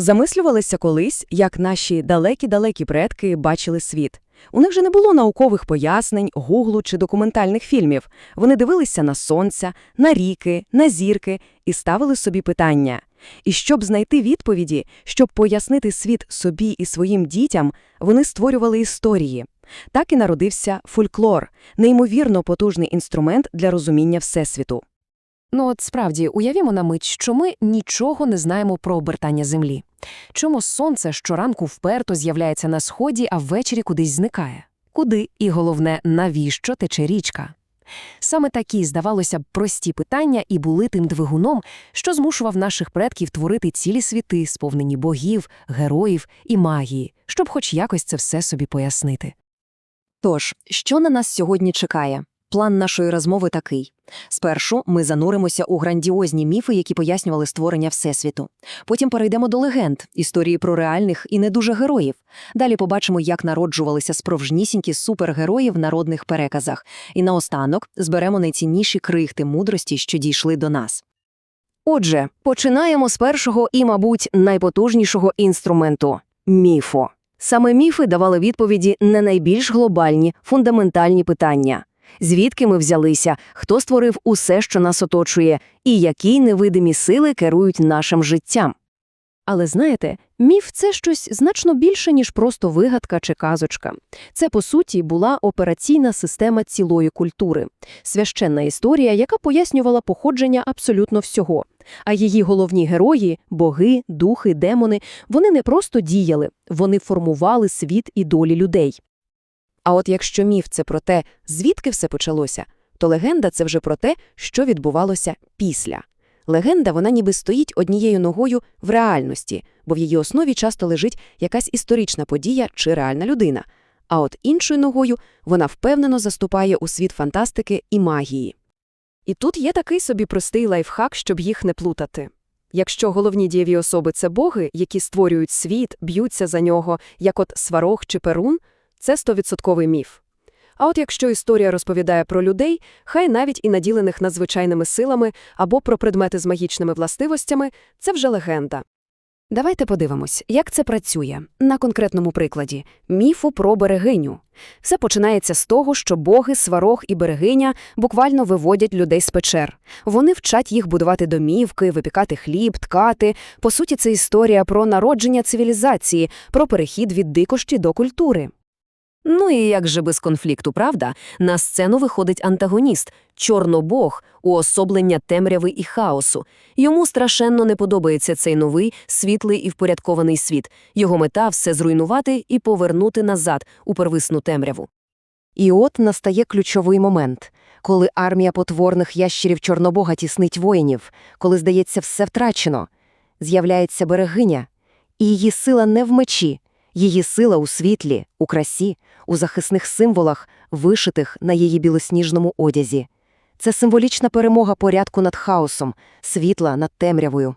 Замислювалися колись, як наші далекі-далекі предки бачили світ. У них же не було наукових пояснень, гуглу чи документальних фільмів. Вони дивилися на сонця, на ріки, на зірки і ставили собі питання. І щоб знайти відповіді, щоб пояснити світ собі і своїм дітям, вони створювали історії. Так і народився фольклор – неймовірно потужний інструмент для розуміння Всесвіту. Ну от справді, уявімо на мить, що ми нічого не знаємо про обертання Землі. Чому сонце щоранку вперто з'являється на сході, а ввечері кудись зникає? Куди? І головне, навіщо тече річка? Саме такі, здавалося б, прості питання і були тим двигуном, що змушував наших предків творити цілі світи, сповнені богів, героїв і магії, щоб хоч якось це все собі пояснити. Тож, що на нас сьогодні чекає? План нашої розмови такий. Спершу ми зануримося у грандіозні міфи, які пояснювали створення Всесвіту. Потім перейдемо до легенд, історії про реальних і не дуже героїв. Далі побачимо, як народжувалися справжнісінькі супергерої в народних переказах. І наостанок зберемо найцінніші крихти мудрості, що дійшли до нас. Отже, починаємо з першого і, мабуть, найпотужнішого інструменту міфу. Саме міфи давали відповіді на найбільш глобальні, фундаментальні питання. Звідки ми взялися, хто створив усе, що нас оточує, і які невидимі сили керують нашим життям. Але знаєте, міф це щось значно більше, ніж просто вигадка чи казочка. Це, по суті, була операційна система цілої культури, священна історія, яка пояснювала походження абсолютно всього. А її головні герої боги, духи, демони вони не просто діяли, вони формували світ і долі людей. А от якщо міф це про те, звідки все почалося, то легенда це вже про те, що відбувалося після. Легенда вона ніби стоїть однією ногою в реальності, бо в її основі часто лежить якась історична подія чи реальна людина, а от іншою ногою вона впевнено заступає у світ фантастики і магії. І тут є такий собі простий лайфхак, щоб їх не плутати. Якщо головні дієві особи – це боги, які створюють світ, б'ються за нього, як от сварог чи перун, це стовідсотковий міф. А от якщо історія розповідає про людей, хай навіть і наділених надзвичайними силами або про предмети з магічними властивостями, це вже легенда. Давайте подивимось, як це працює на конкретному прикладі міфу про берегиню. Все починається з того, що боги, сварог і берегиня буквально виводять людей з печер. Вони вчать їх будувати домівки, випікати хліб, ткати. По суті, це історія про народження цивілізації, про перехід від дикощі до культури. Ну і як же без конфлікту, правда? На сцену виходить антагоніст – чорнобог, уособлення темряви і хаосу. Йому страшенно не подобається цей новий, світлий і впорядкований світ. Його мета – все зруйнувати і повернути назад у первисну темряву. І от настає ключовий момент, коли армія потворних ящерів Чорнобога тіснить воїнів, коли, здається, все втрачено. З'являється берегиня, і її сила не в мечі, її сила у світлі, у красі, у захисних символах, вишитих на її білосніжному одязі. Це символічна перемога порядку над хаосом, світла над темрявою.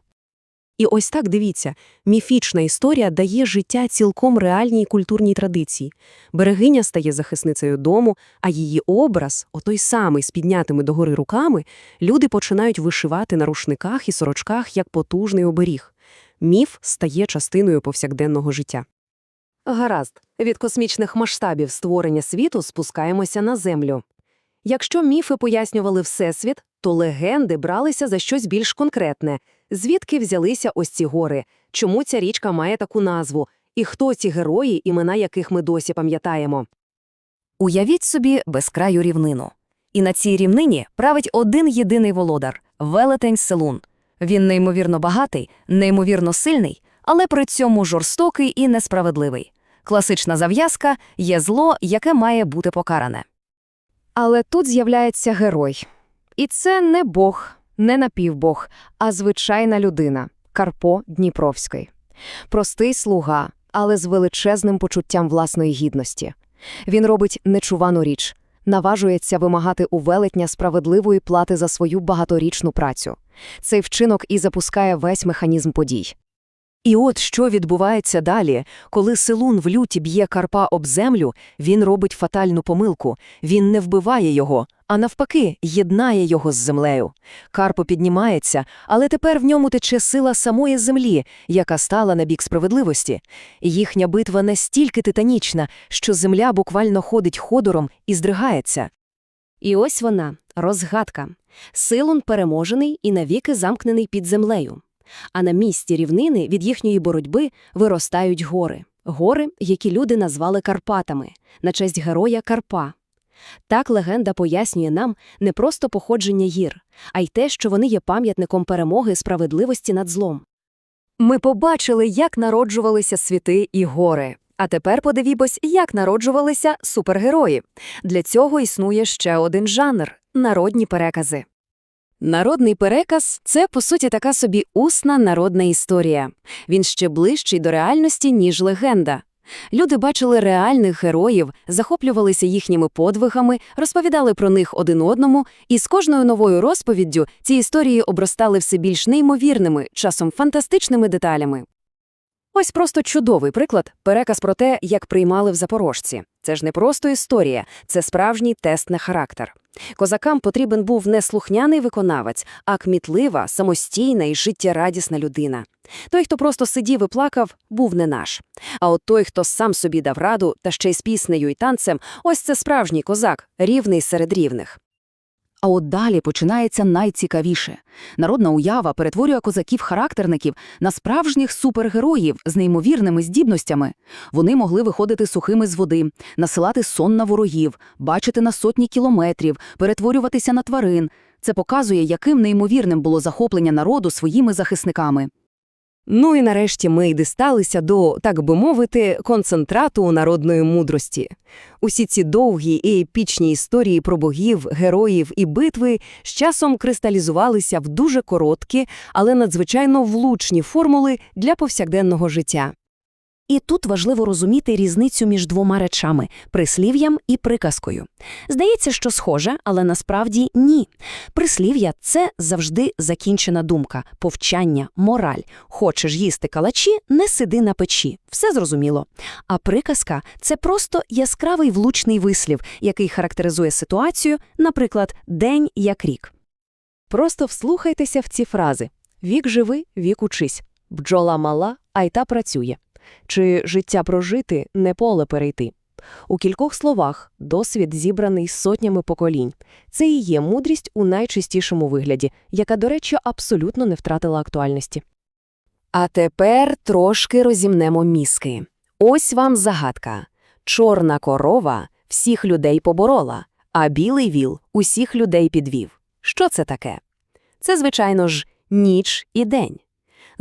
І ось так дивіться, міфічна історія дає життя цілком реальній культурній традиції. Берегиня стає захисницею дому, а її образ, отой самий з піднятими догори руками, люди починають вишивати на рушниках і сорочках як потужний оберіг. Міф стає частиною повсякденного життя. Гаразд, від космічних масштабів створення світу спускаємося на Землю. Якщо міфи пояснювали Всесвіт, то легенди бралися за щось більш конкретне. Звідки взялися ось ці гори? Чому ця річка має таку назву? І хто ці герої, імена яких ми досі пам'ятаємо? Уявіть собі безкраю рівнину. І на цій рівнині править один єдиний володар – велетень Селун. Він неймовірно багатий, неймовірно сильний, але при цьому жорстокий і несправедливий. Класична зав'язка є зло, яке має бути покаране. Але тут з'являється герой. І це не бог, не напівбог, а звичайна людина Карпо Дніпровський. Простий слуга, але з величезним почуттям власної гідності. Він робить нечувану річ, наважується вимагати у велетня справедливої плати за свою багаторічну працю. Цей вчинок і запускає весь механізм подій. І от що відбувається далі, коли Селун в люті б'є Карпа об землю, він робить фатальну помилку. Він не вбиває його, а навпаки, єднає його з землею. Карпо піднімається, але тепер в ньому тече сила самої землі, яка стала на бік справедливості. Їхня битва настільки титанічна, що земля буквально ходить ходором і здригається. І ось вона, розгадка. Силун переможений і навіки замкнений під землею. А на місці рівнини від їхньої боротьби виростають гори. Гори, які люди назвали Карпатами, на честь героя Карпа. Так легенда пояснює нам не просто походження гір, а й те, що вони є пам'ятником перемоги справедливості над злом. Ми побачили, як народжувалися світи і гори. А тепер подивімось, як народжувалися супергерої. Для цього існує ще один жанр – народні перекази. Народний переказ – це, по суті, така собі усна народна історія. Він ще ближчий до реальності, ніж легенда. Люди бачили реальних героїв, захоплювалися їхніми подвигами, розповідали про них один одному, і з кожною новою розповіддю ці історії обростали все більш неймовірними, часом фантастичними деталями. Ось просто чудовий приклад – переказ про те, як приймали в Запорожці. Це ж не просто історія, це справжній тест на характер. Козакам потрібен був не слухняний виконавець, а кмітлива, самостійна і життєрадісна людина. Той, хто просто сидів і плакав, був не наш. А от той, хто сам собі дав раду, та ще й з піснею і танцем, ось це справжній козак, рівний серед рівних. А от далі починається найцікавіше. Народна уява перетворює козаків-характерників на справжніх супергероїв з неймовірними здібностями. Вони могли виходити сухими з води, насилати сон на ворогів, бачити на сотні кілометрів, перетворюватися на тварин. Це показує, яким неймовірним було захоплення народу своїми захисниками. Ну і нарешті ми й дісталися до, так би мовити, концентрату народної мудрості. Усі ці довгі і епічні історії про богів, героїв і битви з часом кристалізувалися в дуже короткі, але надзвичайно влучні формули для повсякденного життя. І тут важливо розуміти різницю між двома речами – прислів'ям і приказкою. Здається, що схоже, але насправді ні. Прислів'я – це завжди закінчена думка, повчання, мораль. Хочеш їсти калачі – не сиди на печі. Все зрозуміло. А приказка – це просто яскравий влучний вислів, який характеризує ситуацію, наприклад, день як рік. Просто вслухайтеся в ці фрази. Вік живи, вік учись. Бджола мала, а й та працює. Чи життя прожити, не поле перейти. У кількох словах досвід зібраний сотнями поколінь. Це і є мудрість у найчистішому вигляді, яка, до речі, абсолютно не втратила актуальності. А тепер трошки розімнемо мізки. Ось вам загадка. Чорна корова всіх людей поборола, а білий віл усіх людей підвів. Що це таке? Це, звичайно ж, ніч і день.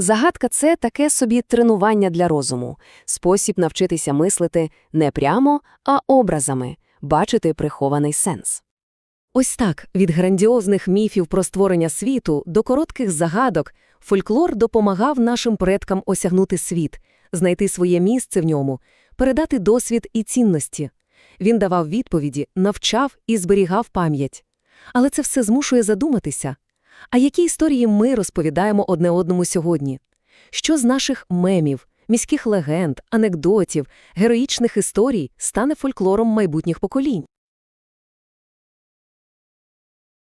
Загадка – це таке собі тренування для розуму, спосіб навчитися мислити не прямо, а образами, бачити прихований сенс. Ось так, від грандіозних міфів про створення світу до коротких загадок, фольклор допомагав нашим предкам осягнути світ, знайти своє місце в ньому, передати досвід і цінності. Він давав відповіді, навчав і зберігав пам'ять. Але це все змушує задуматися. А які історії ми розповідаємо одне одному сьогодні? Що з наших мемів, міських легенд, анекдотів, героїчних історій стане фольклором майбутніх поколінь?